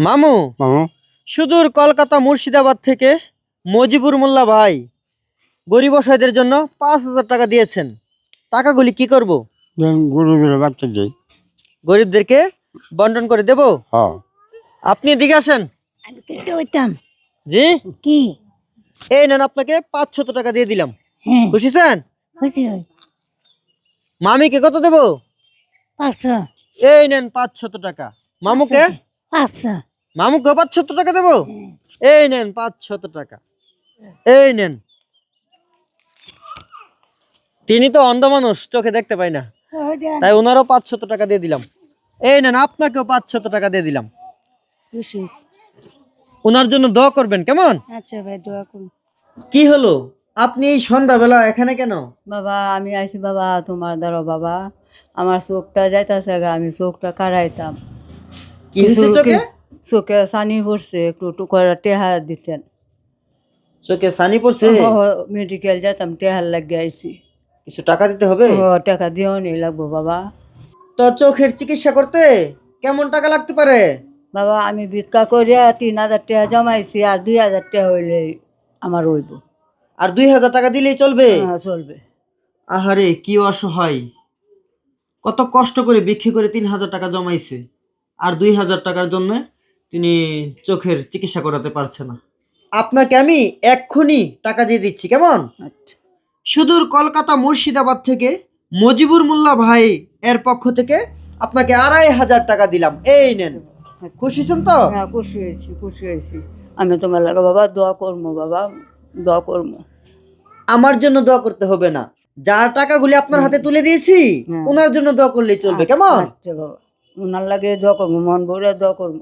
মামু মামু। সুদূর কলকাতা মুর্শিদাবাদ থেকে মজিবুর মোল্লা ভাই গরিব অসহায়দের জন্য পাঁচ হাজার টাকা দিয়েছেন। টাকাগুলি কি করব? দেন বাচ্চা যাই গরিবদেরকে বন্টন করে দেব? হ্যাঁ। আপনি এদিকে আসেন। আমি কিনতে হইতাম। জি? কি? এই নেন আপনাকে পাঁচশত টাকা দিয়ে দিলাম। হ্যাঁ। খুশিছেন খুশি হই। মামিকে কত দেব? পাঁচশো। এই নেন পাঁচ পাঁচশত টাকা। মামুকে? পাঁচশো। মামুকে পাঁচশত টাকা দেব। এই নেন পাঁচশত টাকা। এই নেন। তিনি তো অন্ধ মানুষ চোখে দেখতে পাই না। তাই ওনারও পাঁচশত টাকা দিয়ে দিলাম। এই নেন আপনাকেও পাঁচশত টাকা দিয়ে দিলাম। ওনার জন্য দোয়া করবেন কেমন? আচ্ছা ভাই দোয়া করুন। কি হলো? আপনি এই সন্ধ্যাবেলা এখানে কেন? বাবা আমি আইছি বাবা তোমার দ্বারা বাবা। আমার চোখটা যাইতাছে আমি চোখটা কারাইতাম কি চোখে চোখে সানি পড়ছে একটু একটু করে টেহা দিতেন। চোখে সানি পড়ছে? মেডিকেল যাইতাম টেহার লাগিয়ে আইছি। কিছু টাকা দিতে হবে? ও, টাকা দিও নি লাগবো বাবা। তো চোখের চিকিৎসা করতে কেমন টাকা লাগতে পারে? বাবা আমি ভিক্ষা করিয়া তিন হাজার টাকা জমাইছি আর দুই হাজার টাকা হইলে আমার হইব। আর দুই হাজার টাকা দিলেই চলবে? হ্যাঁ, চলবে। আহারে কি অসহায়। কত কষ্ট করে বিক্রি করে তিন হাজার টাকা জমাইছে আর দুই হাজার টাকার জন্য তিনি চোখের চিকিৎসা করাতে পারছে না। আপনাকে আমি এক্ষুনি টাকা দিয়ে দিচ্ছি কেমন? আচ্ছা। সুদূর কলকাতা মুর্শিদাবাদ থেকে মজিবুর মোল্লা ভাই এর পক্ষ থেকে আপনাকে আড়াই হাজার টাকা দিলাম। এই নেন। খুশি হয়েছেন তো? হ্যাঁ খুশি হয়েছি খুশি হয়েছি। আমি তোমার লাগে বাবা দোয়া করব বাবা দোয়া করব। আমার জন্য দোয়া করতে হবে না। যার টাকাগুলি আপনার হাতে তুলে দিয়েছি হ্যাঁ। ওনার জন্য দোয়া করলেই চলবে কেমন? আচ্ছা বাবা। ওনার লাগে দোয়া করব মন ভরে দোয়া করব।